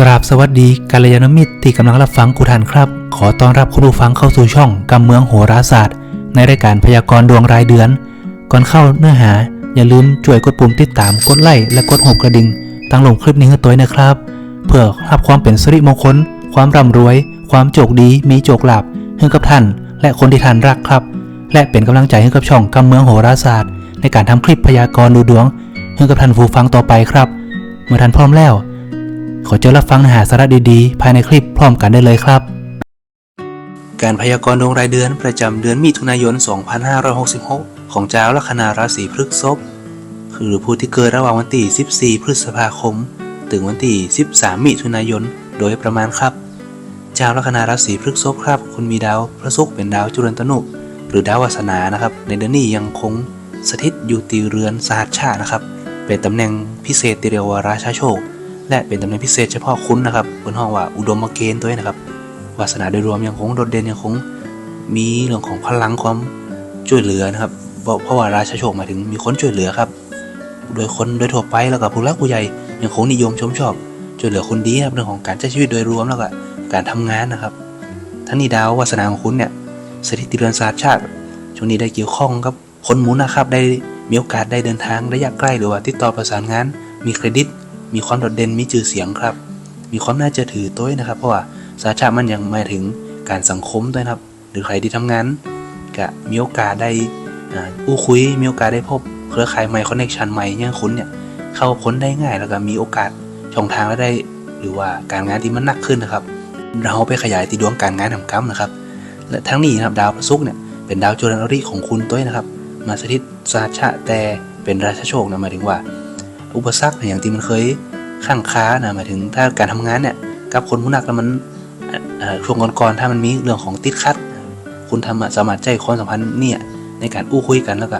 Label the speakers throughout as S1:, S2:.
S1: กราบสวัสดีกัลยาณมิตรที่กำลังรับฟังกุท่านครับ ขอต้อนรับคุณผู้ฟังเข้าสู่ช่องกำเมืองโหราศาสตร์ ในรายการพยากรณ์ดวงรายเดือน ก่อนเข้าเนื้อหา อย่าลืมช่วยกดปุ่มติดตามกดไลค์และกดหัวกระดิ่งตั้งลงคลิปนี้ให้ตัวนะครับ เพื่อรับความเป็นสิริมงคล ความร่ำรวย ความโชคดีมีโชคลาภให้กับท่าน และคนที่ท่านรักครับ และเป็นกำลังใจให้กับช่องกำเมืองโหราศาสตร์ ในการทำคลิปพยากรณ์ดูดวงให้กับท่านผู้ฟังต่อไปครับ เมื่อท่านพร้อมแล้ว ขอเจอรับฟังเนื้อหาสาระดีๆ ภายในคลิปพร้อมกันได้เลยครับ การพยากรณ์ดวงรายเดือนประจำเดือนมิถุนายน 2566 ของเจ้าลัคนาราศีพฤษภคือผู้ที่เกิดระหว่างวันที่14 พฤษภาคม ถึงวันที่13 มิถุนายน โดยประมาณครับ เจ้าลัคนาราศีพฤษภครับ คุณมีดาวพระศุกร์เป็นดาวจุลนตนุหรือดาววาสนานะครับ ในเดือนนี้ยังคงสถิตอยู่ตีเรือนสหัชชานะครับ เป็นตำแหน่งพิเศษที่เรียวราชาโชค และเป็นตำแหน่งพิเศษเฉพาะคุณนะครับบนห้องว่าอุดมเกณฑ์ตัวนี้นะครับวาสนาโดยรวมยังคงโดดเด่นยังคงมีเรื่องของพลังความช่วยเหลือนะครับเพราะเพราะว่าราชาโชคหมายถึงมีคนช่วยเหลือครับ โดยคนโดยทั่วไปแล้วก็ผู้รักผู้ใหญ่ยังคงนิยมชมชอบช่วยเหลือคนดีครับเรื่องของการใช้ชีวิตโดยรวมแล้วก็การทำงานนะครับทั้งนี้ดาววาสนาของคุณเนี่ยสถิติเรือนศาสตร์ชาติช่วงนี้ได้เกี่ยวข้องกับคนหมุนนะครับได้มีโอกาสได้เดินทางระยะใกล้หรือว่าติดต่อประสานงาน มีเครดิต มีความโดดเด่นมีชื่อเสียงครับ มีความน่าเชื่อถือตัวนะครับ เพราะว่าสาชามันยังหมายถึงการสังคมด้วยนะครับ หรือใครที่ทำงานก็มีโอกาสได้อู้คุยมีโอกาสได้พบเครือข่ายใหม่คอนเนคชันใหม่อยังคุณเนี่ยเข้าพ้นได้ง่ายแล้วก็มีโอกาสช่องทางแล้วได้ หรือว่าการงานที่มันหนักขึ้นนะครับ เราไปขยายตีดวงการงานทำกรรมนะครับ และทั้งนี้นะครับดาวพระศุกร์เนี่ยเป็นดาวจุลนรีของคุณตัวนะครับ มาสถิตสาชาแต่เป็นราชาโชคนะหมายถึงว่า อุปสรรคอย่างที่มันเคยข้างค้านะหมายถึงถ้าการทำงานเนี่ยกับคนผู้นักแล้วมันช่วงก่อนๆถ้ามันมีเรื่องของติดขัด คุณทำสามารถใจความสัมพันธ์เนี่ยในการอู้คุยกันแล้วก็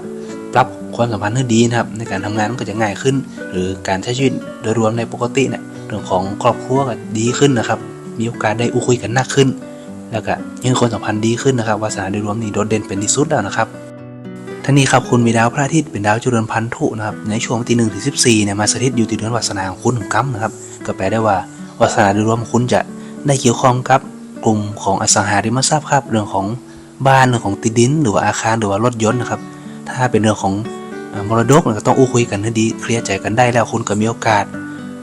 S1: ปรับความสัมพันธ์ให้ดีนะครับ ในการทำงานมันก็จะง่ายขึ้น หรือการใช้ชีวิตโดยรวมในปกติเนี่ยเรื่องของครอบครัวก็ดีขึ้นนะครับ มีโอกาสได้อู้คุยกันมากขึ้น แล้วก็ยังความสัมพันธ์ดีขึ้นนะครับวาสนาโดยรวมนี่โดดเด่นเป็นที่สุดแล้วนะครับ ท่านี้ครับคุณมีดาวพระอาทิตย์เป็นดาวจุลนพันธุนะครับในช่วงที่หนึ่งถึงสิบสี่เนี่ยมาสถิตอยู่ที่เดือนวาสนาของคุณของกัมนะครับก็แปลได้ว่าวาสนาโดยรวมของคุณจะได้เกี่ยวข้องกับกลุ่มของอสังหาริมทรัพย์ครับเรื่องของบ้านเรื่องของติดดิน หรือว่าอาคารหรือว่ารถยนต์นะครับถ้าเป็นเรื่องของมรดกเนี่ยก็ต้องอู้คุยกันให้ดีเคลียร์ใจกันได้แล้วคุณก็มีโอกาส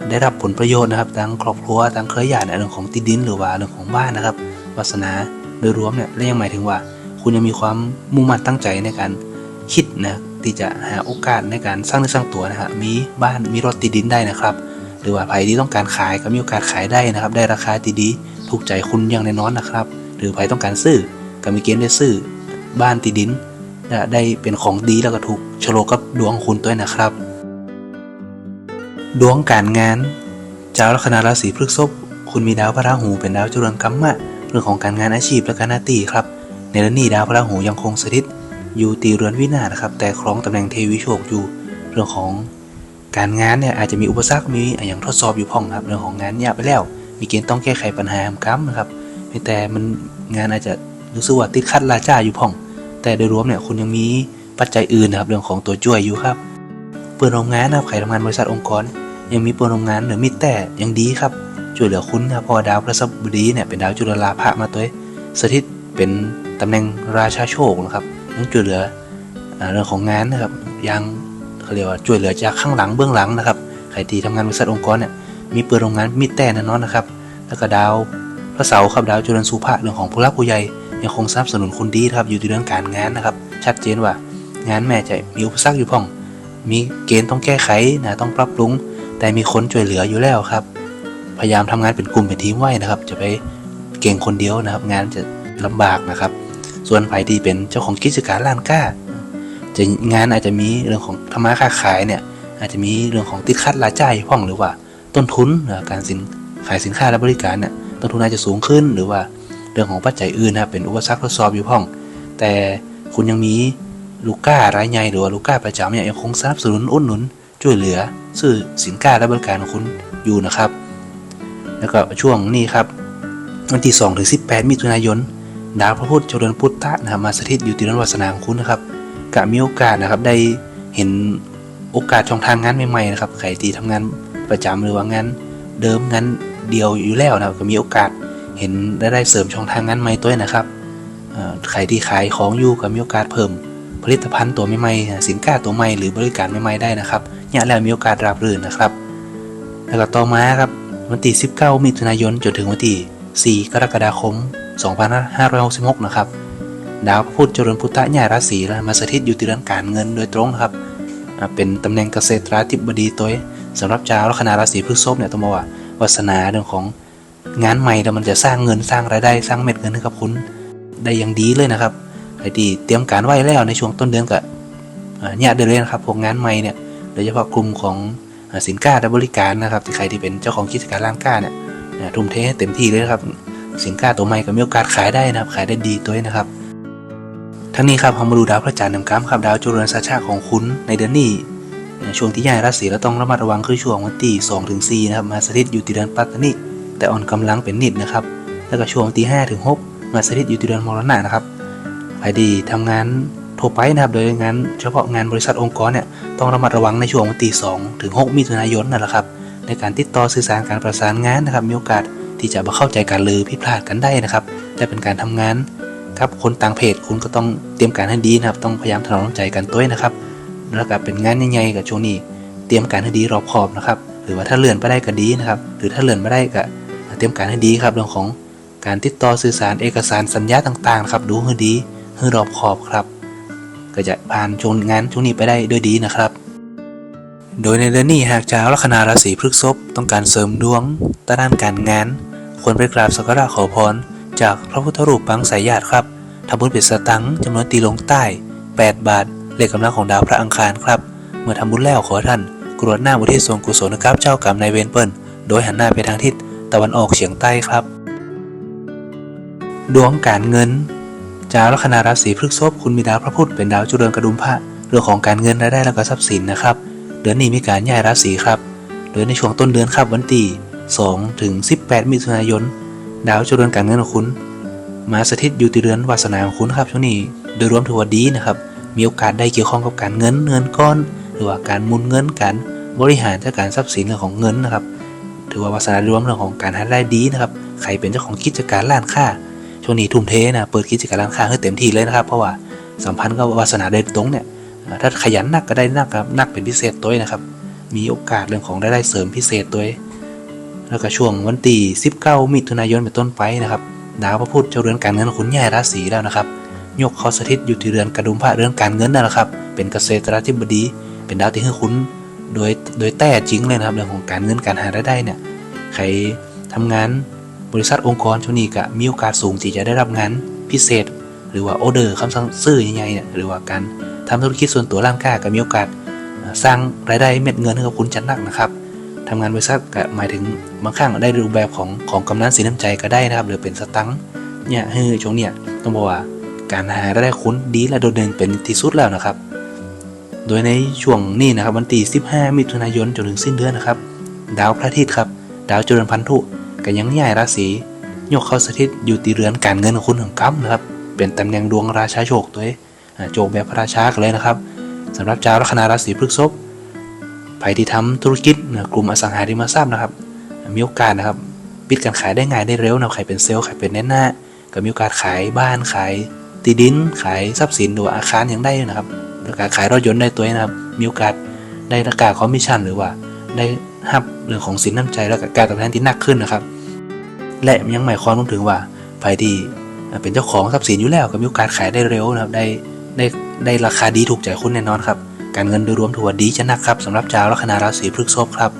S1: ได้รับผลประโยชน์นะครับทั้งครอบครัวทั้งเครือญาติในเรื่องของติดดิน หรือว่าเรื่องของบ้านนะครับวาสนาโดยรวมเนี่ยและยังหมายถึงว่า คุณยังมีความมุ่งมั่นตั้งใจในการ คิดนะที่จะหาโอกาสในการสร้างเนื้อสร้างตัวนะฮะมีบ้านมีรถติดดินได้นะครับ หรือว่าใครที่ต้องการขายก็มีโอกาสขายได้นะครับ ได้ราคาดีๆถูกใจคุณอย่างแน่นอนนะครับ หรือใครต้องการซื้อก็มีเกณฑ์ได้ซื้อบ้านติดดินและได้เป็นของดีแล้วก็ถูกโลกกับดวงคุณด้วยนะครับ ดวงการงานเจ้าลัคนาราศีพฤษภคุณมีดาวพระราหูเป็นดาวจุลกัมมะเรื่องของการงานอาชีพและการหน้าที่ครับ ในเดือนนี้ดาวพระราหูยังคงสถิต อยู่ตีเรือนวินาศนะครับ แต่ครองตำแหน่งเทวิโชคอยู่เรื่องของการงานเนี่ยอาจจะมีอุปสรรคมีอย่างทดสอบอยู่พ่องครับเรื่องของงานยากไปแล้ว มีเกณฑ์ต้องแก้ไขปัญหาทำกรรมนะครับแต่มันงานอาจจะรู้สึกว่าติดขัดลาจ้าอยู่พ่อง แต่โดยรวมเนี่ยคุณยังมีปัจจัยอื่นนะครับเรื่องของตัวช่วยอยู่ครับเปิดโรงงานนะครับใครทำงานบริษัทองค์กร ยังมีเปิดโรงงานหรือมีแต่ยังดีครับช่วยเหลือคุณนะพอดาวพระศับดีเนี่ยเป็นดาวจุลลาภะมาตัวเสถิตเป็นตำแหน่งราชาโชคนะครับ ยังช่วยเหลือเรื่องของงานนะครับยังเขาเรียกว่าช่วยเหลือจากข้างหลังเบื้องหลังนะครับใครที่ทำงานบริษัทองค์กรเนี่ยมีเปิดโรงงานมีแต่แน่นอนนะครับแล้วก็ดาวพระเสาร์ครับดาวจุลนสุภะเรื่องของผู้รักผู้ใหญ่ยังคงสนับสนุนคุณดีนะครับอยู่ที่เรื่องการงานนะครับ ชัดเจนว่า งานแม่จะมีอุปสรรคอยู่พ่อง มีเกณฑ์ต้องแก้ไขนะต้องปรับปรุง แต่มีคนช่วยเหลืออยู่แล้วครับ พยายามทำงานเป็นกลุ่มเป็นทีมไว้นะครับ จะไปเก่งคนเดียวนะครับ งานจะลำบากนะครับ ส่วนใครที่เป็นเจ้าของกิจการร้านค้าจะงานอาจจะมีเรื่องของธรรมะค้าขายเนี่ย อาจจะมีเรื่องของติดขัดรายจ่ายพ่องหรือว่า ต้นทุนการสินขายสินค้าและบริการเนี่ยต้นทุนอาจจะสูงขึ้นหรือว่าเรื่องของปัจจัยอื่นนะเป็นอุปสรรคทดสอบอยู่พ่อง แต่คุณยังมีลูก้ารายใหญ่หรือว่าลูก้าประจำเนี่ยยังคงสนับสนุนอุดหนุน ช่วยเหลือซื้อสินค้าและบริการของคุณอยู่นะครับ แล้วก็ช่วงนี้ครับวันที่2ถึง18 มิถุนายน ดาวพระพุธเจริญพุทธะนะครับมาสถิตอยู่ที่นันวัสนาของคุณนะครับกะมีโอกาสนะครับได้เห็นโอกาสช่องทางงานใหม่ๆนะครับใครที่ทำงานประจำหรือว่างานเดิมงานเดียวอยู่แล้วนะครับก็มีโอกาสเห็นรายได้เสริมช่องทางงานใหม่ตัวนะครับใครที่ขายของอยู่ก็มีโอกาสเพิ่ม ผลิตภัณฑ์ตัวใหม่ๆสินค้าตัวใหม่หรือบริการใหม่ๆได้นะครับเนี่ยแล้วมีโอกาสราบรื่นนะครับ แล้วก็ต่อมาครับวันที่19มิถุนายนจนถึงวันที่4กรกฎาคม 2566 นะครับ ดาวพุธเจริญพุทธะญาราศีนะมาสถิตอยู่ที่เรือนการเงินโดยตรงนะครับ เป็นตำแหน่งเกษตราธิบดีตัวสำหรับชาวลัคนาราศีพฤษภเนี่ยต้องบอกว่าวาสนาเรื่องของงานใหม่แล้วมันจะสร้างเงินสร้างรายได้สร้างเม็ดเงินให้กับคุณได้อย่างดีเลยนะครับใครที่เตรียมการไว้แล้วในช่วงต้นเดือนก็อ่าเนี่ยเดือนเลยนะครับพวกงานใหม่เนี่ยโดยเฉพาะกลุ่มของสินค้าและบริการนะครับที่ใครที่เป็นเจ้าของกิจการร้านค้าเนี่ยทุ่มเทให้เต็มที่เลยนะครับ สินค้าตัวใหม่ก็มีโอกาสขายได้นะครับ ขายได้ดีตัวเองนะครับ ทั้งนี้ครับเรามาดูดาวพระจันทร์นำกำครับดาวจุลนสัชชาของคุณในเดือนนี้ช่วงที่ย้ายราศีเราต้องระมัดระวังคือช่วงวันที่2ถึง4นะครับมาสถิตอยู่ที่เดือนปัตตานีแต่อ่อนกำลังเป็นนิดนะครับ แล้วก็ช่วงวันที่5ถึง6มาสถิตอยู่ที่เดือนมรณะนะครับใครดีทำงานทั่วไปนะครับโดยงานเฉพาะงานบริษัทองค์กรเนี่ยต้องระมัดระวังในช่วงวันที่2ถึง6มิถุนายนนั่นแหละครับในการติดต่อสื่อสารการประสานงานนะครับมีโอกาส ที่จะมาเข้าใจกันหรือผิพลาดกันได้นะครับแต่เป็นการทำงานครับคนต่างเพศคุณก็ต้องเตรียมการให้ดีนะครับ ต้องพยายามถนอมน้ำใจกันตัวนะครับ แล้วก็เป็นงานใหญ่ๆกับช่วงนี้ เตรียมการให้ดีรอบคอบนะครับ หรือว่าถ้าเลื่อนไปได้ก็ดีนะครับ หรือถ้าเลื่อนไม่ได้ก็เตรียมการให้ดีครับเรื่องของการติดต่อสื่อสารเอกสารสัญญาต่างๆนะครับดูให้ดีให้รอบคอบครับ ก็จะผ่านช่วงงานช่วงนี้ไปได้ด้วยดีนะครับ โดยในเดือนนี้หากชาวลัคนาราศีพฤษภต้องการเสริมดวงด้านการงาน ควรไปกราบสักการะขอพร จากพระพุทธรูปปางสายญาติครับทำบุญเป็นสตังจำนวนตีลงใต้ 8 บาทเลขกำลังของดาวพระอังคารครับ เมื่อทำบุญแล้วขอท่าน กรวดหน้าบุทิศส่วนกุศลนะครับเจ้ากรรมนายเวรเปิ้ลโดยหันหน้าไปทางทิศตะวันออกเฉียงใต้ครับ ดวงการเงินจาวลัคนาราศีพฤกษภคุณมีดาวพระพุธเป็นดาวจุลนกระดุมพระเรื่องของการเงินรายได้และก็ทรัพย์สินนะครับเดือนนี้มีการย้ายราศีครับ โดยในช่วงต้นเดือนครับวันที่2ถึง 18 มิถุนายน ดาวจุลนการเงินของคุณ มาสถิตอยู่ที่เรือนวาสนาของคุณครับช่วงนี้ โดยรวมถือว่าดีนะครับ มีโอกาสได้เกี่ยวข้องกับการเงินเงินก้อน หรือว่าการมุนเงินการบริหารจัดการทรัพย์สินเรื่องของเงินนะครับ ถือว่าวาสนารวมเรื่องของการหารายได้ดีนะครับ ใครเป็นเจ้าของกิจการร้านค้า ช่วงนี้ทุ่มเทนะ เปิดกิจการร้านค้าให้เต็มที่เลยนะครับ เพราะว่าสัมพันธ์กับวาสนาโดยตรงเนี่ย ถ้าขยันนักก็ได้นักครับนักเป็นพิเศษตัวเองนะครับ มีโอกาสเรื่องของรายได้เสริมพิเศษตัวเอง แล้วก็ช่วงวันที่19มิถุนายนเป็นต้นไปนะครับ ดาวพระพุธเจ้าเรือนการเงินคุณย้ายราศีแล้วนะครับ ยกเขาสถิตอยู่ที่เรือนกระดุมพระเรือนการเงินนั่นแหละครับ เป็นเกษตราธิบดี เป็นดาวที่ให้คุณโดยโดยแต่จริงเลยนะครับเรื่องของการเงินการหารายได้เนี่ย ใครทำงานบริษัทองค์กรช่วงนี้ก็มีโอกาสสูงที่จะได้รับงานพิเศษ หรือว่าออเดอร์คำสั่งซื้อใหญ่ๆเนี่ยหรือว่าการทำธุรกิจส่วนตัวร้านค้าก็มีโอกาสสร้างรายได้เม็ดเงินให้กับคุณจัดหนักนะครับ ทำงานบริษัทก็หมายถึงบางครั้งได้รูปแบบของของกำนันสีน้ำใจก็ได้นะครับ หรือเป็นสตังค์เนี่ยเฮ้ยช่วงเนี้ยต้องบอกว่าการหารายได้คุณดีและโดดเด่นเป็นที่สุดแล้วนะครับ โดยในช่วงนี้นะครับวันที่15 มิถุนายนจนถึงสิ้นเดือนนะครับ ดาวพระอาทิตย์ครับ ดาวจุลพันธุก็ยังย้ายราศียกเข้าสถิตอยู่ตีเรือนการเงินของคุณของกัมนะครับ เป็นตำแหน่งดวงราชาโชคตัวเอโจกแบบพระราชากันเลยนะครับสำหรับชาวลัคนาราศีพฤษภ ใครที่ทำธุรกิจกลุ่มอสังหาริมทรัพย์นะครับ มีโอกาสนะครับปิดการขายได้ง่ายได้เร็วนะใครเป็นเซลล์ใครเป็นแน่หน้าก็มีโอกาสขายบ้านขายที่ดิน ขายทรัพย์สินหรือว่าอาคารอย่างได้นะครับแล้วการขายรถยนต์ได้ตัวนะครับ มีโอกาสได้ราคาคอมมิชชั่นหรือว่าได้ฮับเรื่องของสินน้ำใจแล้วก็การตอบแทนที่หนักขึ้นนะครับ และยังหมายความรวมถึงว่าใครที่เป็นเจ้าของทรัพย์สินอยู่แล้วก็มีโอกาสขายได้เร็วนะครับ ได้ได้ได้ราคาดีถูกใจคุณแน่นอนครับ การเงินโดยรวมถือว่าดีจะนักครับสำหรับชาวลัคนาราศีพฤษภครับ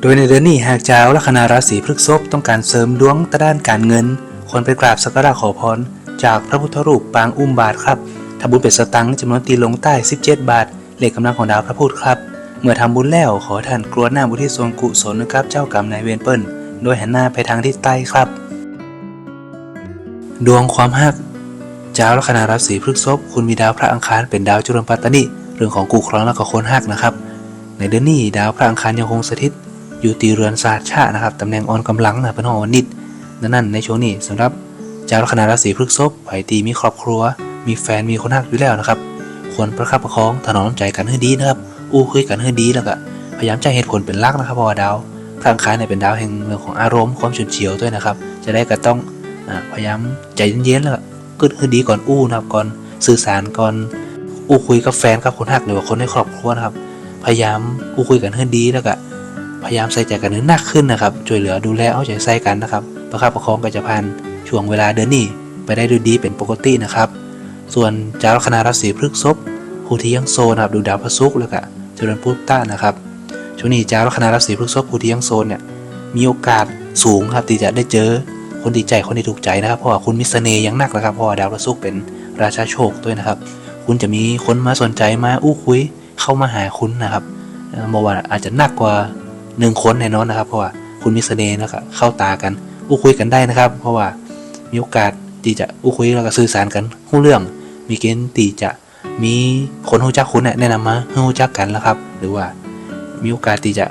S1: โดยในเดือนนี้หากชาวลัคนาราศีพฤษภต้องการเสริมดวงตะด้านการเงิน ควรไปกราบสักการะขอพร จากพระพุทธรูปปางอุ้มบาทครับทำบุญเป็นสตังค์จำนวนตีลงใต้ 17 บาท เลขกำลังของดาวพระพุธครับ เมื่อทำบุญแล้วขอท่านกรวหน้าบุทิศส่วนกุศลนะครับเจ้ากรรมนายเวรเปิ้ลโดยหันหน้าไปทางทิศใต้ครับ ดวงความฮักชาวลัคนาราศีพฤษภคุณมีดาวพระอังคารเป็นดาวจุลปัตตนิ เรื่องของกูครองและก็คนฮักนะครับ ในเดือนนี้ดาวพระอังคารยังคงสถิต อยู่ตีเรือนศาสตร์ชาตินะครับตำแหน่งอ่อนกำลังนะเป็นห้องวันนิดดังนั้นในช่วงนี้สำหรับชาวลัคนาราศีพฤษภใครที่มีครอบครัว มีแฟนมีคนฮักอยู่แล้วนะครับ ควรประคับประคองถนอมใจกันให้ดีนะครับ อู้คุยกันให้ดีแล้วก็พยายามใจเหตุผลเป็นหลักนะครับเพราะว่าดาวทางคายเนี่ยเป็นดาวแห่งเรื่องของอารมณ์ความฉุนเฉียวด้วยนะครับ จะได้ก็ต้องอพยายามใจเย็นๆแล้วก็กึดคือดีก่อนอู้นะครับก่อนสื่อสารก่อน อู้คุยกับแฟนกับคนหักหรือว่าคนในครอบครัวนะครับ พยายามอู้คุยกันให้ดีแล้วก็พยายามใส่ใจกันให้หนักขึ้นนะครับช่วยเหลือดูแลเอาใจใส่กันนะครับ ประคับประคองกันจะผ่านช่วงเวลาเดือนนี้ไปได้ด้วยดีเป็นปกตินะครับ ส่วนจาวลัคนาราศีพฤกษภผู้ที่ยังโซนะครับดูดาวพระศุกร์แล้วก็เจริญพุทธะนะครับช่วงนี้จาวลัคนาราศีพฤกษภผู้ที่ยังโซนเนี่ยมีโอกาสสูงครับที่จะได้เจอคนดีใจคนที่ถูกใจนะครับเพราะว่าคุณมิสเน่ยังหนักนะครับเพราะว่าดาวพระศุกร์เป็นราชาโชคด้วยนะครับ คุณจะมีคนมาสนใจมาอู้คุยเข้ามาหาคุณนะครับบอกว่าอาจจะหนักกว่าหนึ่งคนแน่นอนนะครับ เพราะว่าคุณมิสเสน่ห์นะครับเข้าตากันอู้คุยกันได้นะครับ เพราะว่ามีโอกาสที่จะอู้คุยแล้วก็สื่อสารกันรู้เรื่อง มีเกณฑ์ที่จะมีคนรู้จักคุณเนี่ยแนะนำมาหู้จักกันแล้วครับ หรือว่ามีโอกาสที่จะ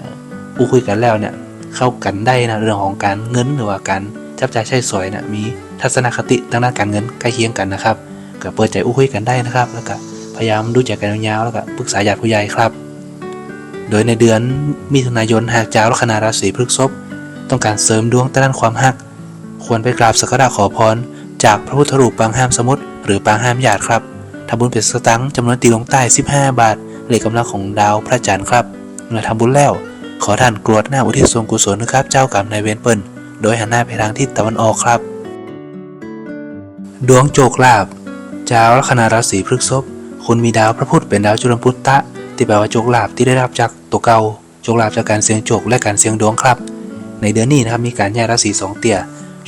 S1: อู้คุยกันแล้วเนี่ยเข้ากันได้นะเรื่องของการเงินหรือว่าการจับจ่ายใช้สอยเนี่ยมีทัศนคติทางด้านการเงินใกล้เคียงกันนะครับ ก็เปิดใจอู้คุยกันได้นะครับ แล้วก็พยายามดูใจกันยาวๆแล้วก็ปรึกษาญาติผู้ใหญ่ครับ โดยในเดือนมิถุนายนหากเจ้าลัคนาราศีพฤษภต้องการเสริมดวงด้านความหัก ควรไปกราบสักการะขอพร จากพระพุทธรูปปางห้ามสมุทรหรือปางห้ามหยาดครับทำบุญเป็นสตังค์จำนวนตีลงใต้ 15 บาทเลขกำลังของดาวพระจันทร์ครับเมื่อทำบุญแล้ว ขอท่านกรวดหน้าอุทิศส่วนกุศลนะครับ เจ้ากรรมนายเวรเปิลโดยหันหน้าไปทางทิศตะวันออกครับ ดวงโจกลาบ เจ้าลัคนาราศีพฤษภคุณมีดาวพระพุธเป็นดาวจุลพุทธะที่แปลว่าโจกลาบที่ได้รับจากตัวเก่าโจกลาบจากการเสี่ยงโจกและการเสี่ยงดวงครับ ในเดือนนี้นะครับมีการย้ายราศีสองเตี่ย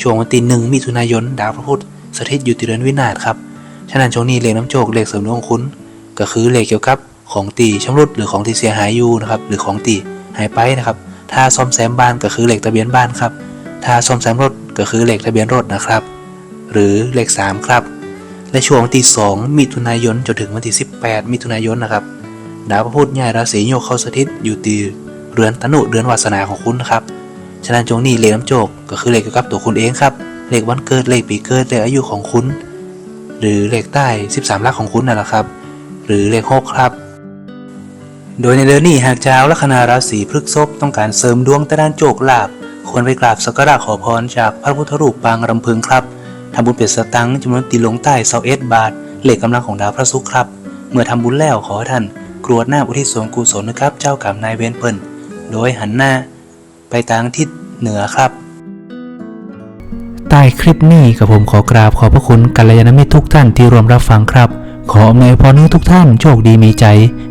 S1: ช่วงวันที่หนึ่งมิถุนายนดาวพระพุธสถิตอยู่ที่เดือนวินาศครับฉะนั้นช่วงนี้เลขน้ำโจกเลขเสริมดวงของคุณ ก็คือเลขเกี่ยวกับของตีชำรุดหรือของที่เสียหายอยู่นะครับหรือของตีหายไปนะครับ ถ้าซ่อมแซมบ้านก็คือเลขทะเบียนบ้านครับ ถ้าซ่อมแซมรถก็คือเลขทะเบียนรถนะครับ หรือเลข3ครับ และช่วงวันที่ 2 มิถุนายนจนถึงวันที่ 18 มิถุนายนนะครับดาวพระพุธย้ายราศีโยกเข้าสถิตอยู่ตีเรือนตนุเรือนวาสนาของคุณนะครับฉะนั้นช่วงนี้เลขน้ำโจกก็คือเลขเกี่ยวกับตัวคุณเองครับเลขวันเกิดเลขปีเกิดเลขอายุของคุณ หรือเลขใต้ 13 ลักของคุณนั่นแหละครับ หรือเลข6ครับ โดยในเดือนนี้หากเจ้าลัคนาราศีพฤษภต้องการเสริมดวงแต่ด้านโจกลาภควรไปกราบสักการะขอพรจากพระพุทธรูปปางรำพึงครับ ทำบุญเป็ดสตังค์จำนวนตีลงใต้เซาเอสบาทเหลขกกำลังของดาวพระศุกร์ครับ เมื่อทำบุญแล้วขอท่านกรวดหน้าอุทิศส่วนกุศลนะครับ เจ้ากรรมนายเวรเปิลโดยหันหน้าไปทางทิศเหนือครับ ใต้คลิปนี้กับผมขอกราบขอบพระคุณกัลยาณมิตรทุกท่านที่ร่วมรับฟังครับ ขออำนวยพรให้ทุกท่านโชคดีมีใจ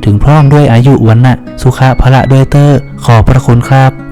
S1: ถึงพร้อมด้วยอายุวันนะสุขะพละด้วยเตอร์ขอบพระคุณครับ